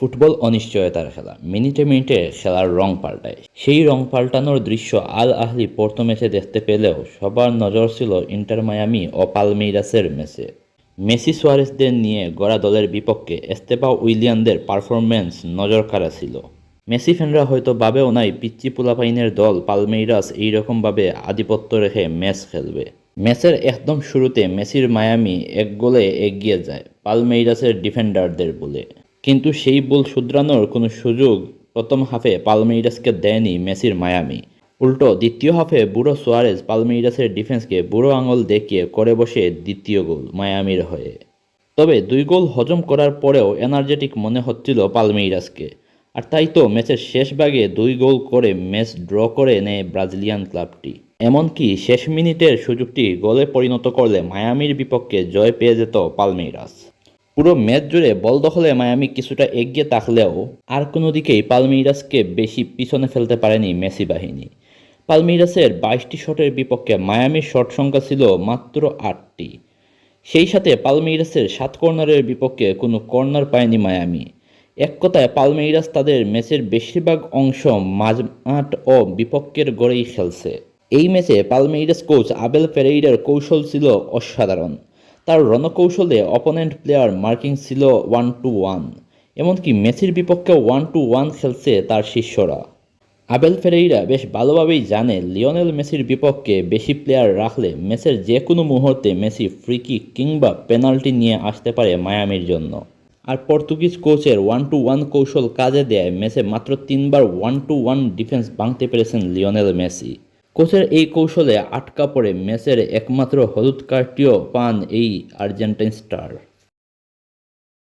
Football অনিশ্চয়তার খেলা। মিনিটে মিনিটে খেলার রং পাল্টায়। সেই রং পাল্টানোর দৃশ্য আল আহলি পর্তো ম্যাচে দেখতে পেলেও সবার নজর ছিল ইন্টার মায়ামি ও পালমেইরাসের ম্যাচে। মেসি সোয়ারেসদের নিয়ে গড়া দলের বিপক্ষে এস্তেপা উইলিয়ানদের পারফরম্যান্স নজর কাড়া ছিল। মেসি ফ্যানরা হয়তো ভাবেও নাই, পিচ্চি পোলাপাইনের দল পালমেইরাস এইরকমভাবে আধিপত্য রেখে ম্যাচ খেলবে। ম্যাচের একদম শুরুতে মেসির মায়ামি এক গোলে এগিয়ে যায় পালমেইরাসের ডিফেন্ডারদের বলে। কিন্তু সেই বল শুধরানোর কোনো সুযোগ প্রথম হাফে পালমেইরাসকে দেয়নি মেসির মায়ামি। উল্টো দ্বিতীয় হাফে বুড়ো সোয়ারেজ পালমেইরাসের ডিফেন্সকে বুড়ো আঙুল দেখিয়ে করে বসে দ্বিতীয় গোল মায়ামির হয়ে। তবে দুই গোল হজম করার পরেও এনার্জেটিক মনে হচ্ছিল পালমেইরাসকে আর তাই তো ম্যাচের শেষ ভাগে দুই গোল করে ম্যাচ ড্র করে নেয় ব্রাজিলিয়ান ক্লাবটি। এমনকি শেষ মিনিটের সুযোগটি গোলে পরিণত করলে মায়ামির বিপক্ষে জয় পেয়ে যেত পালমেইরাস পুরো ম্যাচ জুড়ে বল দখলে মায়ামি কিছুটা এগিয়ে থাকলেও আর কোনো দিকেই পালমেইরাসকে বেশি পিছনে ফেলতে পারেনি মেসি বাহিনী। পালমেইরাসের বাইশটি শটের বিপক্ষে মায়ামির শট সংখ্যা ছিল মাত্র আটটি। সেই সাথে পালমিরাসের সাত কর্নারের বিপক্ষে কোনো কর্নার পায়নি মায়ামি। এক কথায় পালমেইরাস তাদের ম্যাচের বেশিরভাগ অংশ মাঝমাঠ ও বিপক্ষের গড়েই খেলছে। এই ম্যাচে পালমেইরাস কোচ আবেল পেরেইরার কৌশল ছিল অসাধারণ। তার রণকৌশলে অপোনেন্ট প্লেয়ার মার্কিং ছিল ওয়ান টু ওয়ান এমনকি মেসির বিপক্ষে ওয়ান টু ওয়ান খেলছে তার শিষ্যরা। আবেল ফেরেইরা বেশ ভালোভাবেই জানে লিওনেল মেসির বিপক্ষে বেশি প্লেয়ার রাখলে মেসের যে কোনো মুহূর্তে মেসি ফ্রিকি কিংবা পেনাল্টি নিয়ে আসতে পারে মায়ামির জন্য। আর পর্তুগিজ কোচের ওয়ান টু ওয়ান কৌশল কাজে দেয় মেসে মাত্র তিনবার ওয়ান টু ওয়ান ডিফেন্স ভাঙতে পেরেছেন লিওনেল মেসি। কোচের এই কৌশলে আটকা পড়ে ম্যাচের একমাত্র হলুদ কার্ডটিও পান এই আর্জেন্টাইন স্টার।